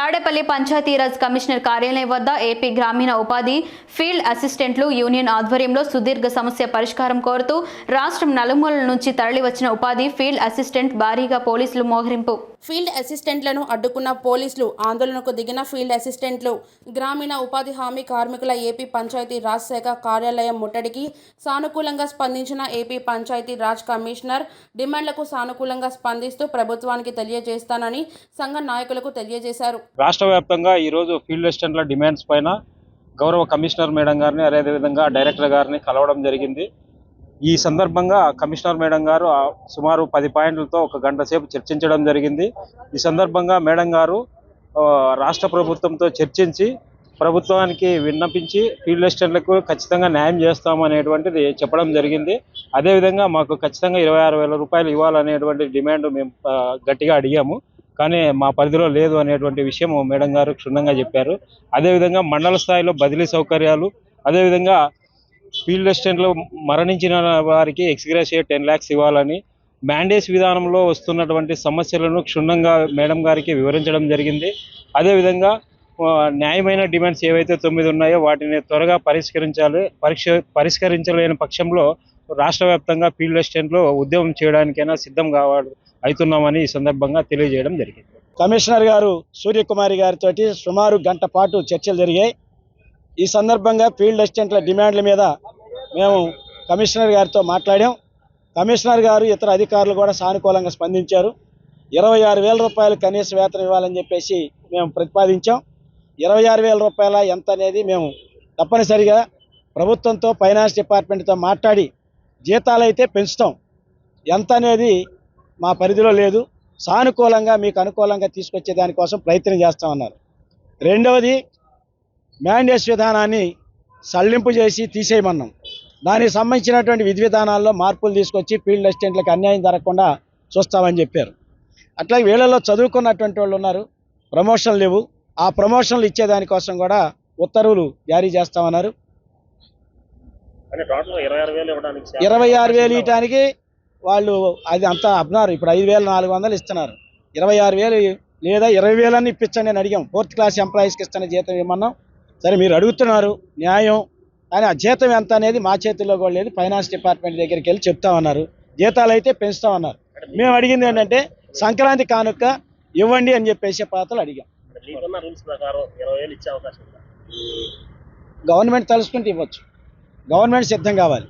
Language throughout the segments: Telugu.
తాడేపల్లి పంచాయతీరాజ్ కమిషనర్ కార్యాలయం వద్ద ఏపీ గ్రామీణ ఉపాధి ఫీల్డ్ అసిస్టెంట్లు యూనియన్ ఆధ్వర్యంలో సుదీర్ఘ సమస్య పరిష్కారం కోరుతూ రాష్ట్రం నలుమూలల నుంచి తరలివచ్చిన ఉపాధి ఫీల్డ్ అసిస్టెంట్ భారీగా పోలీసులు మోహరింపు. ఫీల్డ్ అసిస్టెంట్లను అడ్డుకున్న పోలీసులు ఆందోళనకు దిగిన ఫీల్డ్ అసిస్టెంట్లు. గ్రామీణ ఉపాధి హామీ కార్మికుల ఏపీ పంచాయతీ రాజ్ శాఖ కార్యాలయం ముట్టడికి సానుకూలంగా స్పందించిన ఏపీ పంచాయతీ రాజ్ కమిషనర్ డిమాండ్లకు సానుకూలంగా స్పందిస్తూ ప్రభుత్వానికి తెలియజేస్తానని సంఘ నాయకులకు తెలియజేశారు. రాష్ట్ర వ్యాప్తంగా ఈరోజు ఫీల్డ్ అసిస్టెంట్ల డిమాండ్స్ పైన గౌరవ కమిషనర్ మేడం గారిని అదేవిధంగా డైరెక్టర్ గారిని కలవడం జరిగింది. ఈ సందర్భంగా కమిషనర్ మేడం గారు సుమారు పది పాయింట్లతో ఒక గంట సేపు చర్చించడం జరిగింది. ఈ సందర్భంగా మేడం గారు రాష్ట్ర ప్రభుత్వంతో చర్చించి ప్రభుత్వానికి విన్నపించి ఫీల్డ్ అసిస్టెంట్లకు ఖచ్చితంగా న్యాయం చేస్తామనేటువంటిది చెప్పడం జరిగింది. అదేవిధంగా మాకు ఖచ్చితంగా ఇరవై ఆరు వేల రూపాయలు ఇవ్వాలనేటువంటి డిమాండ్ మేము గట్టిగా అడిగాము. కానీ మా పరిధిలో లేదు అనేటువంటి విషయం మేడం గారు క్షుణ్ణంగా చెప్పారు. అదేవిధంగా మండల స్థాయిలో బదిలీ సౌకర్యాలు అదేవిధంగా ఫీల్డ్ అసిస్టెంట్లో మరణించిన వారికి ఎక్స్గ్రేషియా టెన్ ల్యాక్స్ ఇవ్వాలని మ్యాండేస్ విధానంలో వస్తున్నటువంటి సమస్యలను క్షుణ్ణంగా మేడం గారికి వివరించడం జరిగింది. అదేవిధంగా న్యాయమైన డిమాండ్స్ ఏవైతే తొమ్మిది ఉన్నాయో వాటిని త్వరగా పరిష్కరించాలి పరీక్ష పరిష్కరించలేని పక్షంలో రాష్ట్ర వ్యాప్తంగా ఫీల్డ్ అసిస్టెంట్లు ఉద్యమం చేయడానికైనా సిద్ధం కావాలి అవుతున్నామని ఈ సందర్భంగా తెలియజేయడం జరిగింది. కమిషనర్ గారు సూర్యకుమారి గారితో సుమారు గంట పాటు చర్చలు జరిగాయి. ఈ సందర్భంగా ఫీల్డ్ అసిస్టెంట్ల డిమాండ్ల మీద మేము కమిషనర్ గారితో మాట్లాడాం. కమిషనర్ గారు ఇతర అధికారులు కూడా సానుకూలంగా స్పందించారు. ఇరవై ఆరు వేల రూపాయలు కనీస వేతనం ఇవ్వాలని చెప్పేసి మేము ప్రతిపాదించాం. ఇరవై ఆరు వేల రూపాయల ఎంత అనేది మేము తప్పనిసరిగా ప్రభుత్వంతో ఫైనాన్స్ డిపార్ట్మెంట్తో మాట్లాడి జీతాలు అయితే పెంచుతాం. ఎంత అనేది మా పరిధిలో లేదు. సానుకూలంగా మీకు అనుకూలంగా తీసుకొచ్చే దానికోసం ప్రయత్నం చేస్తామన్నారు రెండవది మ్యాండేస్ విధానాన్ని సడలింపు చేసి తీసేయమన్నాం. దానికి సంబంధించినటువంటి విధి విధానాల్లో మార్పులు తీసుకొచ్చి ఫీల్డ్ అసిస్టెంట్లకు అన్యాయం జరగకుండా చూస్తామని చెప్పారు. అట్లాగే వీళ్ళలో చదువుకున్నటువంటి వాళ్ళు ఉన్నారు. ప్రమోషన్లు లేవు. ఆ ప్రమోషన్లు ఇచ్చేదానికోసం కూడా ఉత్తర్వులు జారీ చేస్తామన్నారు. ఇరవై ఆరు వేలు ఇవ్వటానికి వాళ్ళు అది అంతా అబ్నారు ఇప్పుడు ఐదు వేలు నాలుగు వందలు ఇస్తున్నారు. ఇరవై ఆరు వేలు లేదా ఇరవై వేలన్నీ ఇప్పించండి అని అడిగాం. ఫోర్త్ క్లాస్ ఎంప్లాయీస్కి ఇస్తున్న జీతం ఇవ్వమన్నాం. సరే మీరు అడుగుతున్నారు న్యాయం. కానీ ఆ జీతం ఎంత అనేది మా చేతుల్లో కూడా లేదు. ఫైనాన్స్ డిపార్ట్మెంట్ దగ్గరికి వెళ్ళి చెప్తామన్నారు. జీతాలు అయితే పెంచుతామన్నారు. మేము అడిగింది ఏంటంటే సంక్రాంతి కానుక ఇవ్వండి అని చెప్పేసి పాత్రలు అడిగాం. గవర్నమెంట్ తలుసుకుంటే ఇవ్వచ్చు. గవర్నమెంట్ సిద్ధం కావాలి.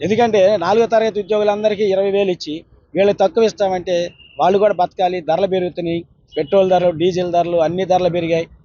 ఎందుకంటే నాలుగో తరగతి ఉద్యోగులందరికీ ఇరవై వేలు ఇచ్చి వీళ్ళు తక్కువ ఇస్తామంటే వాళ్ళు కూడా బతకాలి ధరలు పెరుగుతున్నాయి పెట్రోల్ ధరలు డీజిల్ ధరలు అన్ని ధరలు పెరిగాయి.